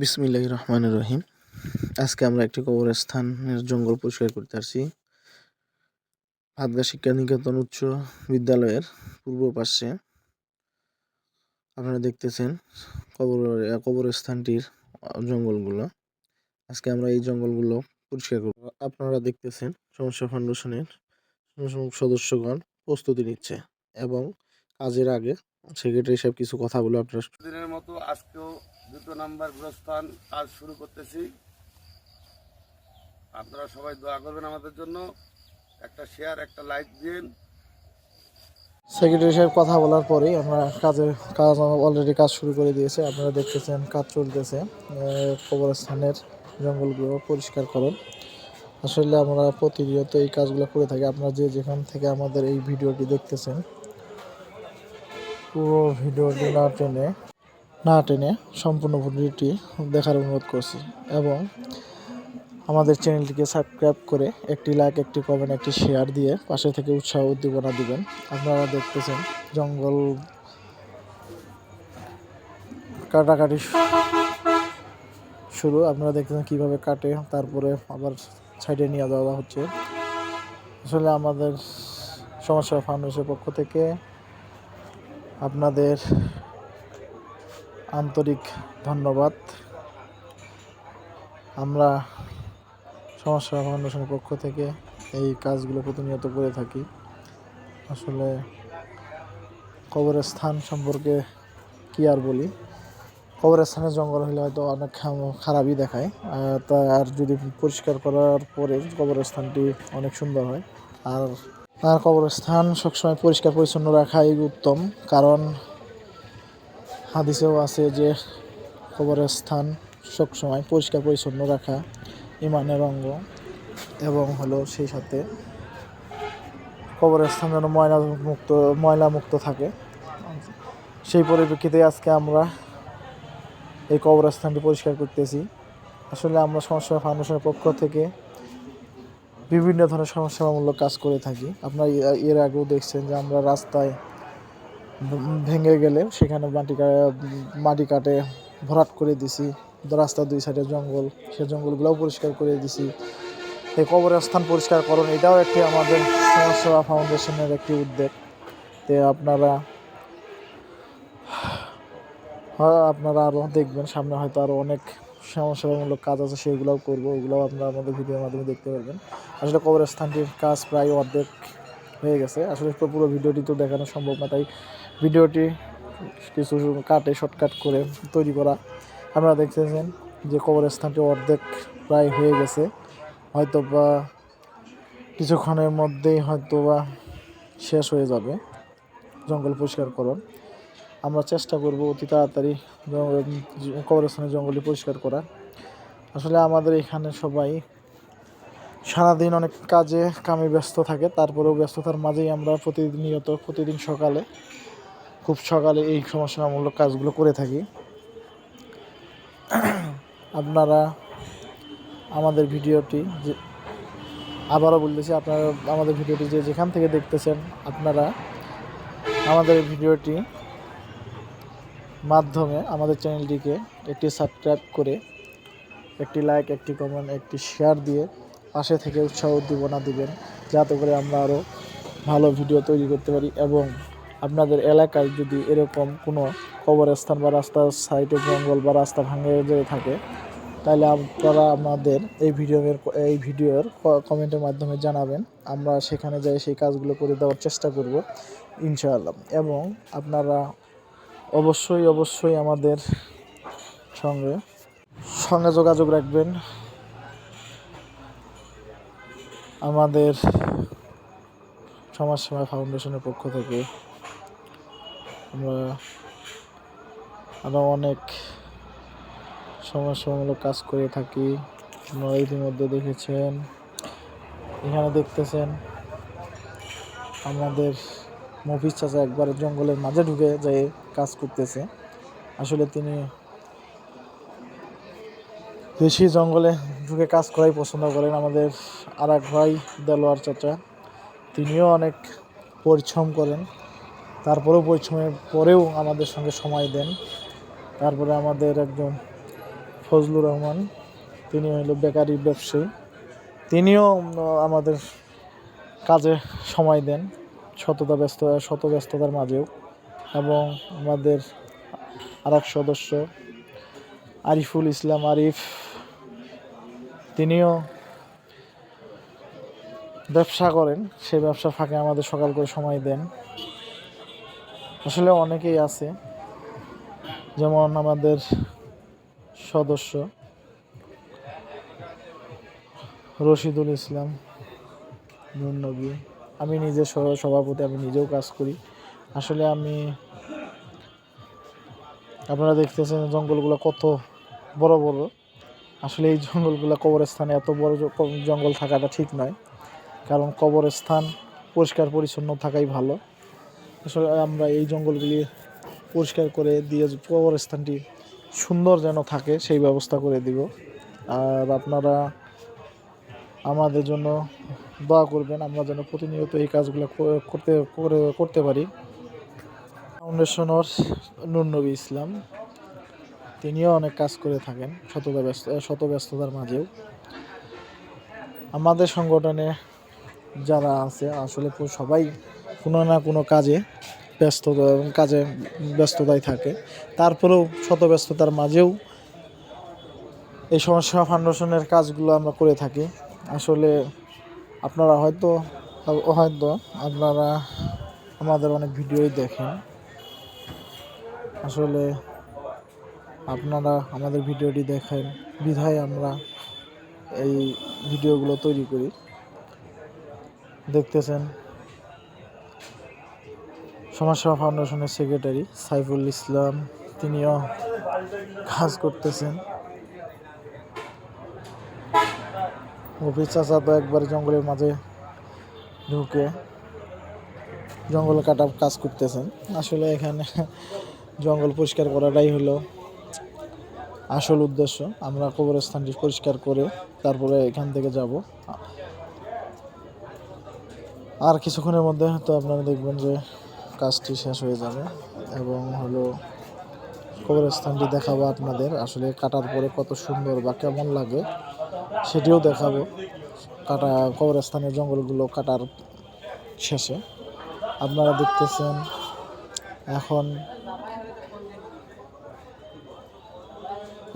বিসমিল্লাহ রহমান রহিম। আজকে আমরা একটি কবরস্থানের জঙ্গল পরিষ্কার করতে আসছি। ভাদগা শিক্ষা নিকেতন উচ্চ বিদ্যালয়ের পূর্ব পাশে। আপনারা দেখতেছেন কবর, কবরস্থানটির জঙ্গলগুলো। আজকে আমরা এই জঙ্গলগুলো পরিষ্কার করব। আপনারা দেখতেছেন সমস্যা ফাউন্ডেশনের সদস্যগণ প্রস্তুতি নিচ্ছে এবং কাজের আগে সেক্রেটারি সাহেব কিছু কথা বলে আপনারা মতো আজকেও দুটো নাম্বার গুরস্থান কাজ শুরু করতেছি। আপনারা সবাই দোয়া করবেন আমাদের জন্য। একটা শেয়ার একটা লাইক দিন। সেক্রেটারি সাহেব কথা বলার পরেই আমরা কাজে, কাজ অলরেডি কাজ শুরু করে দিয়েছে। আপনারা দেখতেছেন কাজ চলতেছে। কবরস্থানের জঙ্গলগুলো পরিষ্কার করুন। আসলে আমরা প্রতিনিয়ত এই কাজগুলো করে থাকি। আপনারা যে যেখান থেকে আমাদের এই ভিডিওটি দেখতেছেন, পুরো ভিডিওটি না টেনে না টেনে সম্পূর্ণ ভিডিওটি দেখার অনুরোধ করছি এবং আমাদের চ্যানেলটিকে সাবস্ক্রাইব করে একটি লাইক, একটি কমেন্ট একটি শেয়ার দিয়ে পাশে থেকে উৎসাহ উদ্দীপনা দিবেন। আপনারা দেখতেছেন জঙ্গল কাটাকাটি শুরু। আপনারা দেখতেছেন কীভাবে কাটে, তারপরে আবার সাইডে নিয়ে যাওয়া হচ্ছে। আসলে আমাদের সমস্যা ফাউন্ডেশনের পক্ষ থেকে আপনাদের আন্তরিক ধন্যবাদ। আমরা সমস্যা ফাউন্ডেশনের পক্ষ থেকে এই কাজগুলো প্রতিনিয়ত করে থাকি। আসলে কবরের স্থান সম্পর্কে কি আর বলি? কবরস্থানের জঙ্গল হলে হয়তো অনেক খারাপই দেখায়। তা আর যদি পরিষ্কার করার পরে কবরস্থানটি অনেক সুন্দর হয়। আর আর কবরস্থান সবসময় পরিষ্কার পরিচ্ছন্ন রাখাই উত্তম। কারণ হাদিসেও আছে যে কবরস্থান সবসময় পরিষ্কার পরিচ্ছন্ন রাখা, ইমানের অঙ্গ এবং হলো সেই সাথে কবরস্থান যেন ময়লা মুক্ত ময়লা মুক্ত থাকে। সেই পরিপ্রেক্ষিতে আজকে আমরা এই কবরস্থানটি পরিষ্কার করতেছি। আসলে আমরা সমস্যা ফাউন্ডেশনের পক্ষ থেকে বিভিন্ন ধরনের সমস্যামূলক কাজ করে থাকি। আপনারা এর আগেও দেখছেন যে আমরা রাস্তায় ভেঙে গেলে সেখানে মাটি মাটি কাটে, ভরাট করে দিছি। রাস্তার দুই সাইডে জঙ্গল, সে জঙ্গলগুলোও পরিষ্কার করে দিছি। এই কবরস্থান পরিষ্কার করুন, এটাও একটি আমাদের সমাজসেবা ফাউন্ডেশনের একটি উদ্যোগ। তে আপনারা, হয়, আপনারা আরও দেখবেন, সামনে হয়তো আরও অনেক সমাজসেবামূলক কাজ আছে, সেগুলোও করব, ওগুলোও আপনারা আমাদের ভিডিওর মাধ্যমে দেখতে পারবেন। আসলে কবরস্থানটির কাজ প্রায় অর্ধেক হয়ে গেছে। আসলে পুরো ভিডিওটি তো দেখানো সম্ভব না, তাই ভিডিওটি কিছু কাটে শর্টকাট করে তৈরি করা। আপনারা দেখতেছেন যে কবরস্থানটি অর্ধেক প্রায় হয়ে গেছে। হয়তো বা কিছুক্ষণের মধ্যেই হয়তো বা শেষ হয়ে যাবে। জঙ্গল পরিষ্কার করুন। আমরা চেষ্টা করব অতি তাড়াতাড়ি কবরস্থানের জঙ্গলটি পরিষ্কার করা আসলে আমাদের এখানে সবাই সারাদিন অনেক কাজে, কামে ব্যস্ত থাকে। তারপরেও ব্যস্ততার মাঝেই আমরা প্রতিনিয়ত, প্রতিদিন সকালে খুব সকালে এই সমস্যামূলক কাজগুলো করে থাকি। আপনারা আমাদের ভিডিওটি যে, আবারও বলতেছি, আপনারা আমাদের ভিডিওটি যে যেখান থেকে দেখতেছেন, আপনারা আমাদের ভিডিওটি মাধ্যমে আমাদের চ্যানেলটিকে একটি সাবস্ক্রাইব করে, একটি লাইক একটি কমেন্ট একটি শেয়ার দিয়ে পাশে থেকে উৎসাহ উদ্দীপনা দিবেন। যাতে করে আমরা আরও ভালো ভিডিও তৈরি করতে পারি এবং আপনাদের এলাকায় যদি এরকম কোনো কবরস্থান বা রাস্তার সাইডে জঙ্গল বা রাস্তা ভাঙে যেয়ে থাকে, তাহলে আপনারা আমাদের এই ভিডিওর এই ভিডিওর কমেন্টের মাধ্যমে জানাবেন। আমরা সেখানে যাই সেই কাজগুলো করে দেওয়ার চেষ্টা করব, ইনশাআল্লাহ। এবং আপনারা অবশ্যই অবশ্যই আমাদের সঙ্গে সঙ্গে যোগাযোগ রাখবেন। আমাদের সমাজসেবা ফাউন্ডেশনের পক্ষ থেকে। আমরা আরও অনেক সমাজসেবামূলক কাজ করে থাকি। আপনারা ইতিমধ্যে দেখেছেন, এখানে দেখতেছেন, আমাদের মফিজ চাচা একবার জঙ্গলের মাঝে ঢুকে যেয়ে কাজ করতেছে। আসলে তিনি বেশি জঙ্গলে ঢুকে কাজ করাই পছন্দ করেন আমাদের আর এক ভাই, দেলোয়ার চাচা। তিনিও অনেক পরিশ্রম করেন। তারপরেও পরিশ্রমের পরেও আমাদের সঙ্গে সময় দেন। তারপরে আমাদের একজন ফজলুর রহমান, তিনি হইল বেকারি ব্যবসায়ী। তিনিও আমাদের কাজে সময় দেন শততা ব্যস্ত শত ব্যস্ততার মাঝেও। এবং আমাদের আরেক সদস্য, আরিফুল ইসলাম আরিফ, তিনিও ব্যবসা করেন। সেই ব্যবসার ফাঁকে আমাদের সকাল করে সময় দেন। আসলে অনেকেই আছে, যেমন আমাদের সদস্য রশিদুল ইসলাম নবী। আমি নিজে সভাপতি, আমি নিজেও কাজ করি। আসলে আমি, আপনারা দেখতেছেন জঙ্গলগুলো কত বড় বড়। আসলে এই জঙ্গলগুলো কবরস্থানে এত বড় জঙ্গল থাকাটা ঠিক নয়। কারণ কবরস্থান পরিষ্কার পরিচ্ছন্ন থাকাই ভালো। আসলে আমরা এই জঙ্গলগুলি পরিষ্কার করে দিয়ে কবরস্থানটি সুন্দর যেন থাকে, সেই ব্যবস্থা করে দিব। আর আপনারা আমাদের জন্য দোয়া করবেন, আমরা যেন প্রতিনিয়ত এই কাজগুলো করতে, করে, করতে পারি। ফাউন্ডেশনের নুর নবী ইসলাম, তিনিও অনেক কাজ করে থাকেন শততা ব্যস্ত, শত ব্যস্ততার মাঝেও। আমাদের সংগঠনে যারা আছে, আসলে সবাই কোনো না কোনো কাজে ব্যস্ত কাজে ব্যস্ততায় থাকে। তারপরেও শত ব্যস্ততার মাঝেও এই সমস্যা ফাউন্ডেশনের কাজগুলো আমরা করে থাকি। আসলে আপনারা হয়তো হয়তো আপনারা আমাদের অনেক ভিডিওই দেখেন। আসলে আপনারা আমাদের ভিডিওটি দেখেন, বিধায় আমরা এই ভিডিওগুলো তৈরি করি। দেখতেছেন। সমাজসেবা ফাউন্ডেশনের সেক্রেটারি সাইফুল ইসলাম, তিনিও কাজ করতেছেন। অফিস চাচা তো একবার জঙ্গলের মাঝে ঢুকে জঙ্গল কাটা কাজ করতেছেন। আসলে এখানে জঙ্গল পরিষ্কার করাটাই হলো আসল উদ্দেশ্য। আমরা কবরস্থানটি পরিষ্কার করে তারপরে এখান থেকে যাব। আর কিছুক্ষণের মধ্যে হয়তো আপনারা দেখবেন যে কাজটি শেষ হয়ে যাবে এবং হলো কবরস্থানটি দেখাবো আপনাদের আসলে কাটার পরে কত সুন্দর বা কেমন লাগে সেটিও দেখাবো। কাটা কবরস্থানের জঙ্গলগুলো কাটার শেষে। আপনারা দেখতেছেন এখন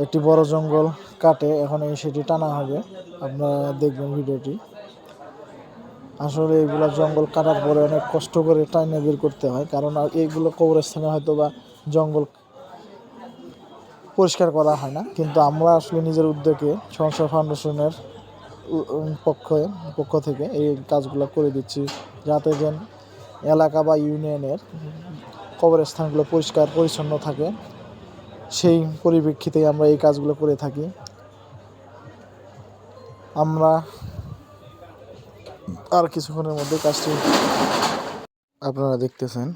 একটি বড় জঙ্গল কাটে, এখন এই সেটি টানা হবে। আপনারা দেখবেন ভিডিওটি। আসলে এগুলো জঙ্গল কাটার পরে অনেক কষ্ট করে টাইনে বের করতে হয়। কারণ এইগুলো কবরস্থানে হয়তো বা জঙ্গল পরিষ্কার করা হয় না। কিন্তু আমরা আসলে নিজের উদ্যোগে সংসার ফাউন্ডেশনের পক্ষে, পক্ষ থেকে এই কাজগুলো করে দিচ্ছি। যাতে যেন এলাকা বা ইউনিয়নের কবরস্থানগুলো পরিষ্কার, পরিচ্ছন্ন থাকে। সেই পরিপ্রেক্ষিতে আমরা এই কাজগুলো করে থাকি। আমরা আর কিছুক্ষণের মধ্যে কাজটি আপনারা দেখতেছেন।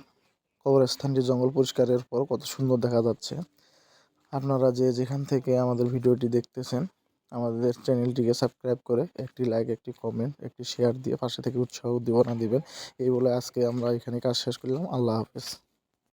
কবরস্থানটি জঙ্গল পরিষ্কারের পর কত সুন্দর দেখা যাচ্ছে। আপনারা যে যেখান থেকে আমাদের ভিডিওটি দেখতেছেন, আমাদের চ্যানেলটিকে সাবস্ক্রাইব করে একটি লাইক একটি কমেন্ট একটি শেয়ার দিয়ে পাশে থেকে উৎসাহ, উদ্দীপনা দিবেন। এই বলে আজকে আমরা এখানে কাজ শেষ করলাম। আল্লাহ হাফেজ।